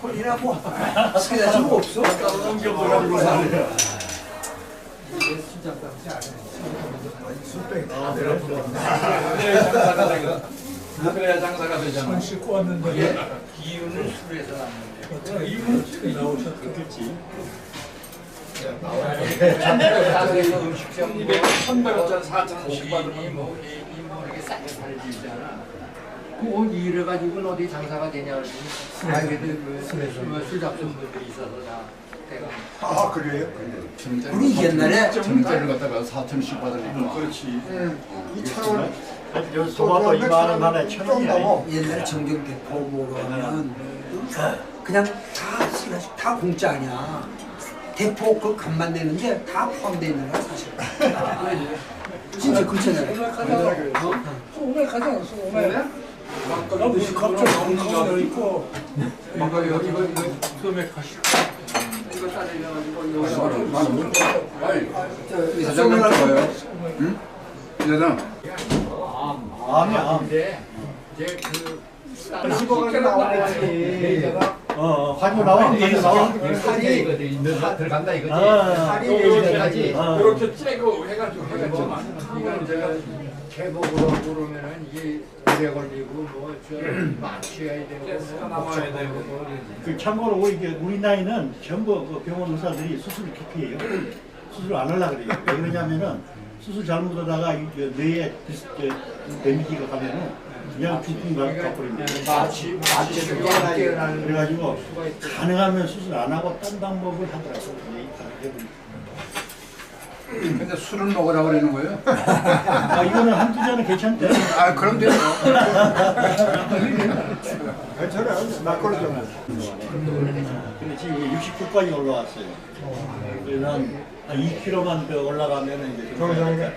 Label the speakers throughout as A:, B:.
A: 콜이라고 스케줄 없어.
B: 그래야 장사가 되잖아.
C: 손 씻고 왔는데
B: 기운은 술에서 나는
C: 이분 나오셨겠지.
B: 음식점 200, 1,100원짜리 4,000원씩 받으면 뭐, 뭐, 이렇게 싸게 살지잖아. 그거 이래가지고 어디 장사가 되냐 그러더니 알게도 그술 잡수는 분들이 있어서 다 내가
D: 아 그래요?
A: 우리 옛날에
E: 정자를 갖다가 4천씩 받으니까
D: 그렇지. 이 차원
C: 요 소바도 2만 원 하나에
D: 천좀
C: 원이야.
D: 넘어.
A: 옛날에 정경 대포 보러 가면 그냥 다 쓰나씩 다 공짜 아니야. 대포 그 값만 내는데 다 포함되어 있는 거야 사실. 진짜 그렇잖아요.
C: 오늘 가자. 오늘. 나 무슨 갑자기 건강도 있고.
B: 이거 이거 이거 이거 소맥 하시고 이거 따르려가지고 이거
E: 아니 사장님 좋아요 응? 사장
C: 암이야.
B: 근데 이제 그
D: 씹어가게 나와야지.
C: 어, 어, 환유 나와. 환유 나와.
E: 살이 들어간다 이거지
C: 아,
E: 살이
C: 아.
B: 이렇게 째고 해가지고 해가지고 이건 제가 개복으로 그러면은 이게 오래 걸리고 뭐저 맞춰야 되고 나와야 되고
C: 뭐그 참고로 우리, 이게 우리 나이는 전부 그 병원 의사들이 수술을 기피해요. 수술 안 하려고 그래요. 왜 그러냐면은 수술 잘못하다가 이 뇌에 디스, 저, 데미지가 가면은 그냥 중풍 가버립니다.
B: 마취 마취를 깨어나는
C: 그래가지고
B: 수가 있대.
C: 가능하면 수술 안 하고 딴 방법을 하더라고요.
E: 근데 술은 먹으라고 그러는 거예요?
C: 아, 이거는 한두 잔은 괜찮대.
E: 아 그럼 돼요
D: 괜찮아요. 막걸리 좀.
C: 근데 지금 69까지 올라왔어요. 그래서 한, 한 2kg만 더 올라가면은 이제 좀
D: 정상이네.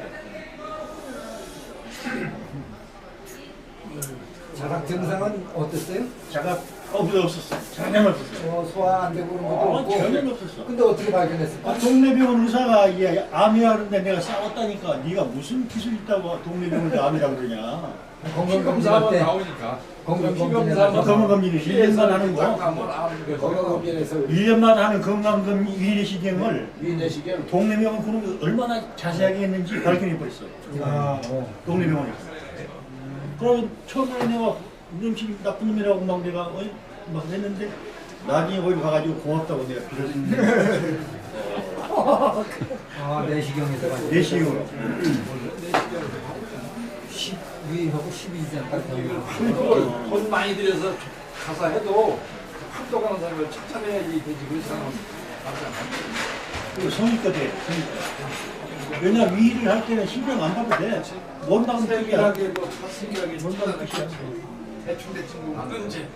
F: 자각 증상은 어땠어요?
C: 자가 없어 없었어. 전혀 없었어.
F: 어, 소화 안 되고 그런 것도
C: 어,
F: 없고.
C: 전혀 없었어.
F: 근데 어떻게 발견했을까?
C: 아, 동네 병원 의사가 이게 암이야 그러는데 내가 싸웠다니까 네가 무슨 기술 있다고 동네 병원에 암이라고 그러냐.
F: 건강검진할 때
B: 나오니까
F: 건강검진에서
C: 건강검진을 1년만 하는 거.
F: 건강검진에서
C: 1년만 하는 건강검 위내시경을
F: 위내시경
C: 동네 병원 그런 거 얼마나 자세하게 했는지 발견해 버렸어.
F: 아, 어.
C: 동네 병원에서. 그럼 처음에 내가 음식 나쁜 놈이라고 막 내가 어, 막 했는데 나중에 거기 가가지고 고맙다고 내가 빌어줬는데.
F: 아 내시경에서 가지고
C: 내시경으로.
F: 10 위하고 12장
B: 돈 많이 들여서 가서 해도 합도 가는 사람을 찾아내야지 되지 그 사람은
C: 그리고 성의껏 해, 성의껏. 왜냐 위를 할 때는 신경 안 봐도 돼. 뭔 나면 되게
B: 세밀하게 뭐 자세하게
C: 뭔 나면
B: 찾아내야?
C: 되게
B: 대충 대충 하든지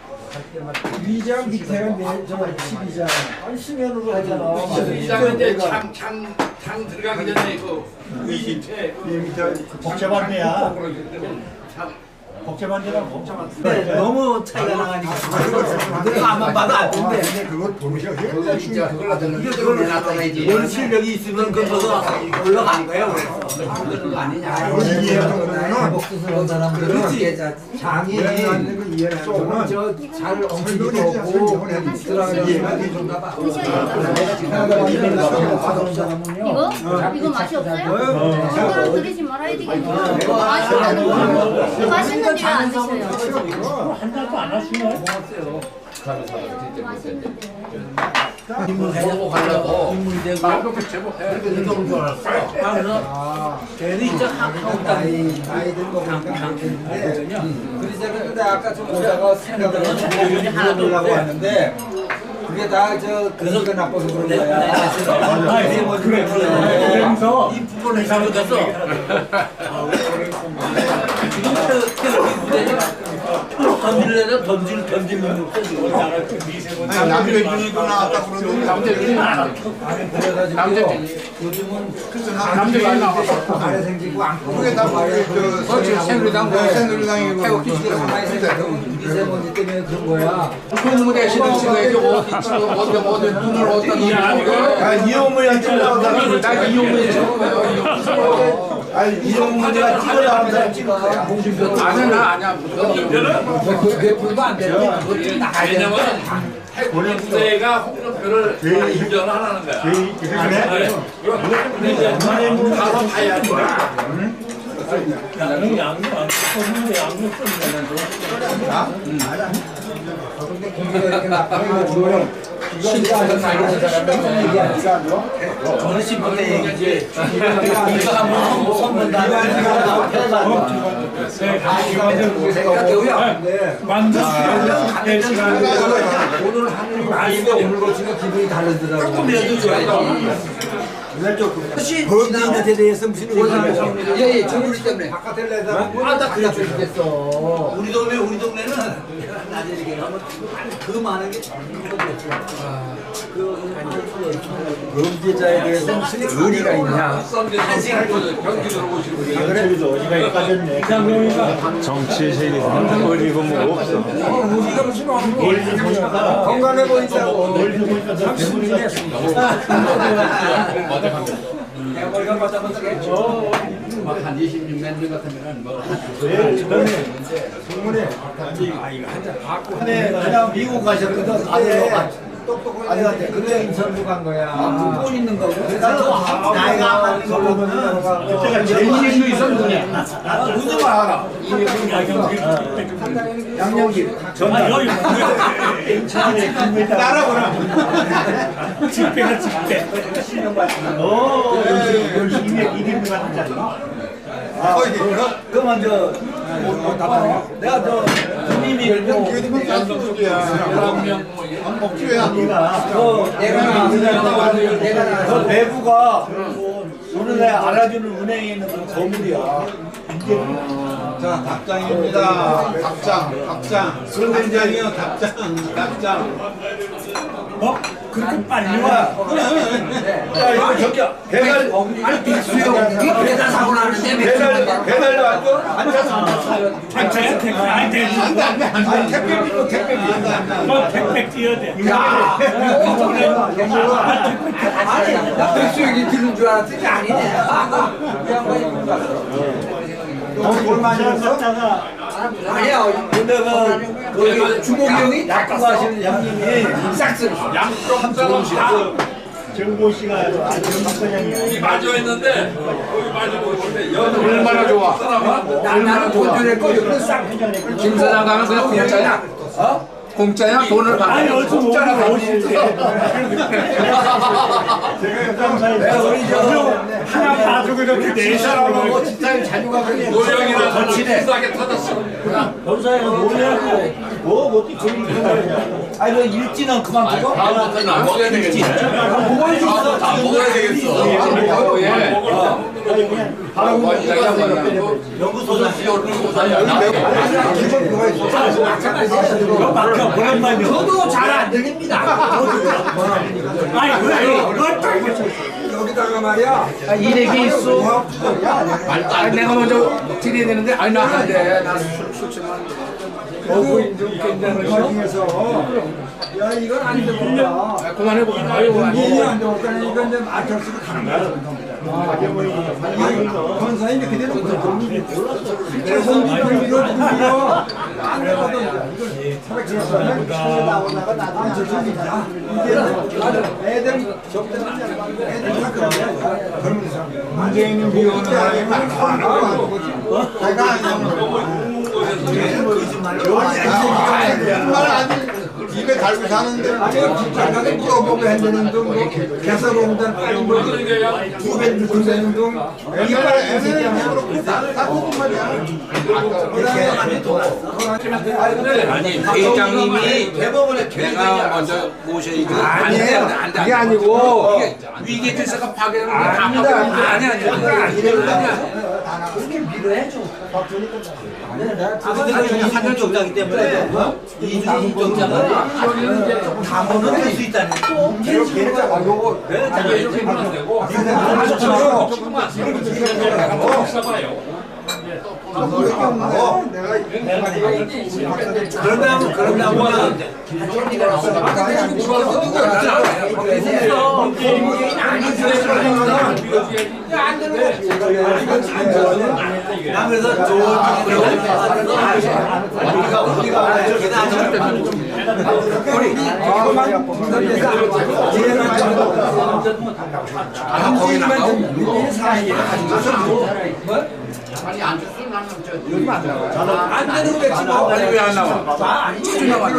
F: 위장 밑에가 내 정말 12장 아니 수면으로 하잖아
B: 이장인데 장장 들어가기 전에 밑에
D: 이 밑에
C: 복잡한 데야.
B: 참
C: 복잡한 데라고.
A: 근데 너무 차이가 나가니까 내가 안만 봐도 안 된대.
D: 근데 그거 도시락 해.
E: 그거 진짜 그걸
A: 그걸 원 실력이 있으면 그거서 올라간 거야 그래서. 그렇지.
D: 안 되면
F: 저잘 쓰라는
D: 이해가 되는가 봐.
G: 이거? 이거 맛이 없어요? 그거랑 들이지 말아야 되겠네. 맛있다는 거. 맛있는 데안 드셔요.
C: 한 달도 안 하시네.
G: 맛있는데.
E: 먹고 가려고
B: 말도 그 제법해
E: 이동줄 알았어.
F: 아
A: 걔는 이제 한국
F: 나이 나이 든거 보니까 그렇겠는데 그러자 근데 아까 좀 보다가 생각을 물어보려고 하는데 그게 다 저 근육이 나빠서 그런 거야.
C: 그래, 그러면서
A: 이 부분을 잘못했어. 던질래나 던질 던지면
D: 아니 남대준이도 나왔다 그러는데
E: 남자들이
F: 그래가지고
E: 남자들이
F: 요즘은
D: 그래서
E: 남자들이
D: 남대준이
E: 나왔어
F: 안에 생기고 안
D: 그게 다 우리 저
E: 그렇지 새누리당
D: 네, 새누리당이고.
F: 태극기 가만히 생각하면 미세먼지 때문에 그런 거야.
E: 시대식에 어디 지금 어디 어디 눈을 어디다 놓는
D: 아 이용무야 찍어다가
E: 나 이용무에 적어요
D: 아
F: 아니 이런 문제가 찍어나온 사람 찍을 거야.
E: 아니야 나 아니야.
F: 몇 불도 안 돼요. 그거 좀 나가야 돼.
B: 왜냐면 해군대가 홍준표를 인정을 안 하는 거야.
C: 저희 안에
B: 근데 이제 가서 봐야 돼.
F: 이렇게 나가면 이거는 신청해서 나가는 사람은 얘기하니까 저는 신분대 얘기지. 이거 한번 나가니까 생각해요. 오늘 하는 말인데 오늘 거치가 기분이 다르더라고. 조금이라도 줘야지.
A: 혹시
F: 법인한테 대해서 무슨 의견이야?
A: 예예 정부리 때문에.
F: 바깥에 내다 아 나 그래 죽겠어.
A: 우리 동네 우리 동네는 나중에 얘기하면 그 많은 게 전부
F: 범죄자에 대해서 무슨 의리가 있냐?
B: 경기도로 오시는 분이
C: 그래도 어디가 빠졌네.
H: 정치의 세계에서는 어리고 뭐 없어.
F: 건강해 보인다고.
C: 멀리서 보니까 저 괴물이
E: 한 26년 전 같으면은 뭐
C: 제일 처음에 소문에
F: 근데 그냥 미국 가셨거든. 아들 아들한테 그래 인천도 간 거야. 돈 있는 거고. 그래서 나이가 안 맞는 거 보면은
C: 제가 제일
E: 이민수 있었는데
F: 누구 알아? 양념길.
C: 따라오라. 집배가 집배. 오, 이게 이게 같은 자리.
F: 그 먼저 내가 저 주님이 열고
C: 네가
F: 그 내가 나왔어. 내가
C: 그
F: 나왔어.
C: 내부가 오늘날 알아주는 은행에 있는 그 거물이야.
D: 자, 답장입니다. 답장, 답장. 선대장이요, 답장, 답장.
C: 어? 그렇게 빨리 와? 야 이거 저기야 배달
A: 아니 빅수요 이 배달 사고 나는데
C: 배달 배달도 왔고? 앉아서 앉아야 돼. 아니 돼.
D: 안 돼, 안 돼, 안 돼.
C: 아니 택배비로 택배비. 뭐 택배 뛰어야 돼.
A: 아니 나 빅수 얘기 들은 줄 알았더니 아니네.
C: 돈 많이 썼다가
A: 아니야
C: 근데 그
A: 거기 주목이 형이
C: 약국 하시는 형님이
A: 싹쓸이
C: 정보 씨가 아주 박사장이야.
B: 마주했는데 거기 마주보고 있는데 여자
E: 얼마나 좋아.
A: 나- 나는 돈거 여기는
E: 싹김 사장 가면 그냥 공짜야? 공짜야? 돈을 받아.
C: 아니 어디서
A: 공짜라
C: 때. 제가 감사해요. 우리 저 하나 봐주고 이렇게 네 사람하고
A: 집사님 자주 가거든요
B: 노령이라 더 비싸게 터졌어.
C: 본사에서 뭐냐고. 뭐 어떻게 그런 거냐.
F: 아니 너 일진은 그만 두고?
B: 다음부터는 안 먹어야 되겠지. 다 먹어야 되겠어.
C: 아니 그냥
B: 연구소는 비오는
C: 이거 막혀 오랜만에.
A: 저도 잘 안 들립니다.
C: 아니 왜 그것도 이렇게
F: 여기다가 말이야.
E: 일액이 있어. 아, 내가 먼저 드려야 되는데 아니 나한테 나술 취만
F: 어부인 좀 굉장히 중에서 야 이건 안 되구나.
E: 그만해 보. 아유
F: 이게 안 되니까 이건 이제 맞춰서 가는 거야. 권사님이 그대로 선비를 밀어주고요. 안 되거든. 이걸 시에 나오다가 나중에 저쪽이다. 이게 애들 않고 애들 다 그러네. 그러면서
D: 문재인 비오는 사람이 많고 내가 아니야. 정말 아니 입에 달고 사는데
F: 장가게 물어보고 했는 둥, 개서공단 빨리 뭐 두배 들는 둥,
D: 옛날에 애는 그렇고 다 말이야.
E: 아니 회장님이 대법원에 내가 먼저 모셔야지.
F: 아니에요. 그게 아니고
E: 위기 질서가 파괴되는 게 아니다. 아니 아니 아니.
A: 그렇게 밀어야죠
F: 아들이 한정 정자기 때문에 이주인 정자가 담보는 될수 있다는 또 걔네가 요거
B: 이렇게 하면 되고.
F: 그러면 그러면
A: 한정리가 나서 누가 아니
F: 안 되는 거지. 나 그래서 좋은 우리가 우리가 이렇게
E: 거기 나가고
A: 이 사이에
E: 아니 안 줬으면 나는 저 여기 안 나가.
F: 안 되는 거 뱉지 마.
E: 아니 왜 안 나와?
A: 쭉 나와.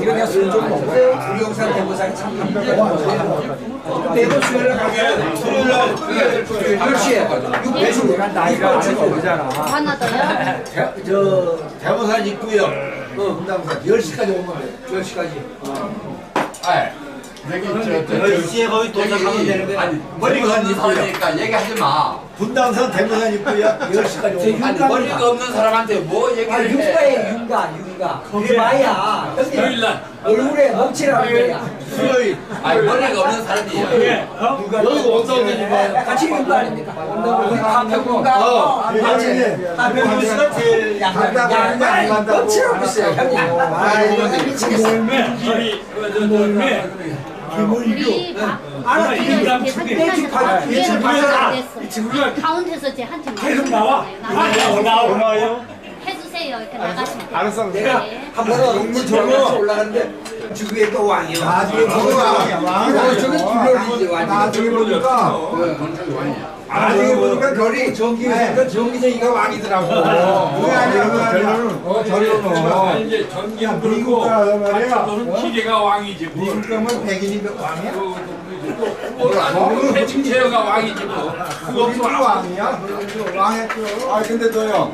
A: 이거 내가 술좀 먹고 우리 영상 대모사에 참가해. 대모 수요일에 가게. 수요일날 10시에 6배수 내가 나이가 오잖아.
G: 하나 더요?
F: 저 대모산 있고요. 어, 분당산 10시까지 오면 돼.
A: 10시까지.
E: 아, 여기 저
F: 이시에 거의 도착하면 되는데
E: 아니
F: 머리가 있고요.
E: 있으니까 얘기하지 마.
F: 분당산 대모산 있고요. 10시까지 오면
E: 아니 머리가 없는 사람한테 뭐
A: 아,
E: 얘기를
A: 윤가에
E: 해?
A: 윤가, 윤가. 그게 마야. 형님, 얼굴에 멍치라는 거야.
F: 수요일
E: 아니 머리가 없는 사람이
F: 여기 원사원장님
A: 같이 윤가 아닙니까? 한평윤가.
F: 어,
A: 한평윤가 제일 양가. 양가 멍치라고 있어요, 형님. 아이고, 미치겠어.
G: 우리 계산
A: 예측 반-
G: 끝나서
A: 예측
G: 이해는
A: 반사가
G: 안 됐어. 가운데서 제 한팀 계속
H: 나와.
G: 나와요. 해주세요. 이렇게 나가실 때.
H: 알았어.
G: 내가
A: 한 번은 동물 저기서 올라가는데 주위에 또 왕이야.
F: 나중에 보니까
A: 어, 저기 불러리지. 왕이.
F: 나중에 보니까 나중에 보니까 별이 전기가 전기쟁이가 왕이더라고. 그게 아니라 결론은 어 결론은
B: 이제 전기 안
F: 미국
B: 들고
F: 가서 말이야.
B: 너는 기계가 왕이지 뭐.
F: 미국 가면 백인이 왕이야?
B: 해칭 제어가 왕이지 뭐. 그거 없어.
F: 왕이야? 왕했죠. 아 근데 너요.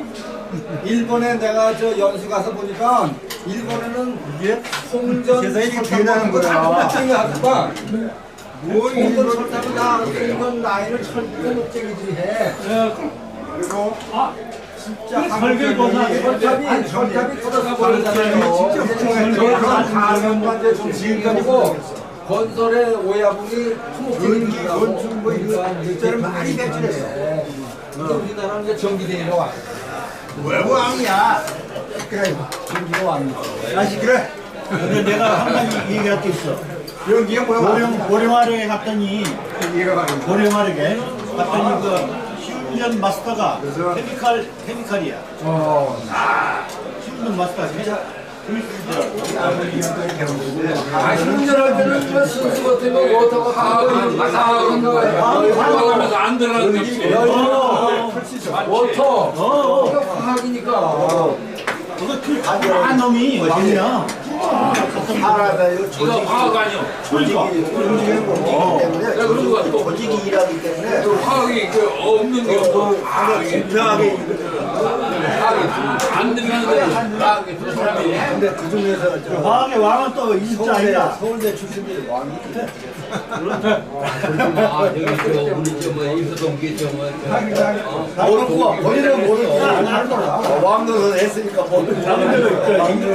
F: 일본에 내가 저 연수 가서 보니까 일본에는 홍전 설탕하는 거야. 뭐 일본 설탕은 다 일본 나이를 철저히 해. 그리고 진짜 설계 보면 설탕이 설탕이 터져가 버리잖아요. 진짜 가면만 이제 좀 지금까지고 건설의 오야분이 전기 건축 뭐 이런 일자를 많이 배출했어. 근데 우리나라는 이제 전기대회가 와. 왜 왕이야? 그래, 전기가 왕이야. 다시 그래.
C: 근데 내가 한 가지 얘기할 게 있어.
F: 여기가 뭐야?
C: 고령, 고령화력에 갔더니. 고령화력에 갔더니 그 시운전 마스터가 케미칼, 케미칼이야.
F: 어.
C: 시운전 마스터가 케미칼.
E: 아 신문전할 때는 저 순수 같으면 워터가 하하고
B: 하면서 안 들어가는 게
E: 워터
C: 어,
E: 화학이니까.
C: 그거 그한 놈이 왕이야.
F: 알아다 이거
B: 이거 화학.
F: 조직이 움직이는 거기 때문에
B: 내가 그런 거 같아.
F: 조직이 일하기 때문에
B: 화학이 그 없는 게 없어.
F: 공평하게
B: 화학이
E: 안두 사람이
F: 근데 그 중에서 저
C: 과학의 왕은 또 이집트 아니야.
F: 서울대 출신들이 왕이
E: 아 여기 저 우리 저뭐 임수동기 저뭐
F: 모르고 본인은 모르고. 왕노선 했으니까 모르고.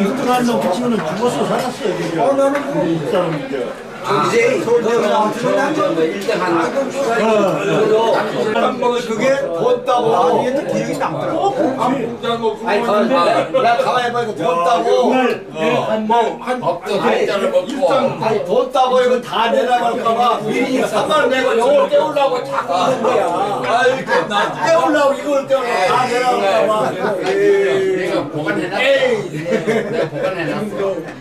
C: 이집트라는 놈 붙이면 죽었어 살았어.
F: 어 나는 뭐.
C: 이 사람 이제.
F: 이제 서울대 나왔으면
E: 저뭐 1등한
F: 그게 돈 따고. 나중에 또 기억이 남더라고. 아니 야 가만히 해봐 이거 돈 따고
E: 뭐한 한자를 먹고
F: 아니 돈 따고 이거 다 내려갈까봐 미리 3만 원 내고 이걸 떼우려고 자꾸 하는 거야. 아이고 나 떼우려고 이걸 떼우려고 다 내려갈까봐.
E: 내가 보관해놨어. 내가 보관해놨어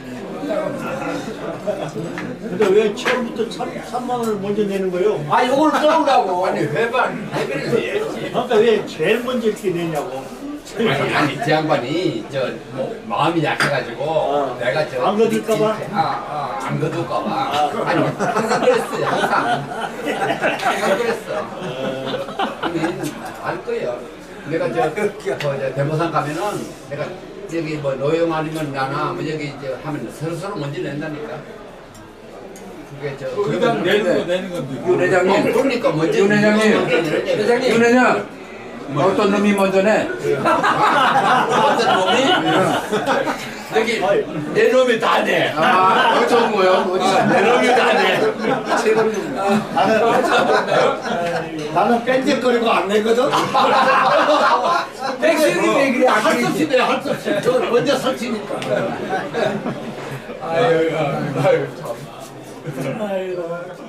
C: 근데 왜 처음부터 3 만 원을 먼저 내는 거예요?
F: 아 이걸 떼우려고.
E: 아니 회반 회비를 내야지.
C: 그러니까 왜 제일 먼저 이렇게 내냐고.
E: 아니 아니 제 양반이 저 뭐 마음이 약해가지고 내가 저
C: 안 거둘까 봐?
E: 아안 거둘까 봐. 아니 항상 그랬어요 항상. 항상 그랬어. 아니 알 거예요. 내가 저, 저, 저 대모산 가면은 내가 여기 뭐 노영 아니면 나나 뭐 여기 저 하면 서로 서로 먼저 낸다니까 그게 저
B: 그다음 내는 거 내는 건데.
E: 윤 회장님 그러니까 먼저 윤 회장님 회장님 윤 회장 어떤 놈이 먼저 내? 어떤 놈이? 여기 내 놈이 다 내. 아, 어 좋은 거요. 내 놈이 다 내.
F: 나는 뺀질거리고 안 내거든
A: 백수님 왜 그래?
F: 할수 없이 내 할 수 없이 저 먼저 설치니까
E: 아유, 아유, 참.
H: 아이고.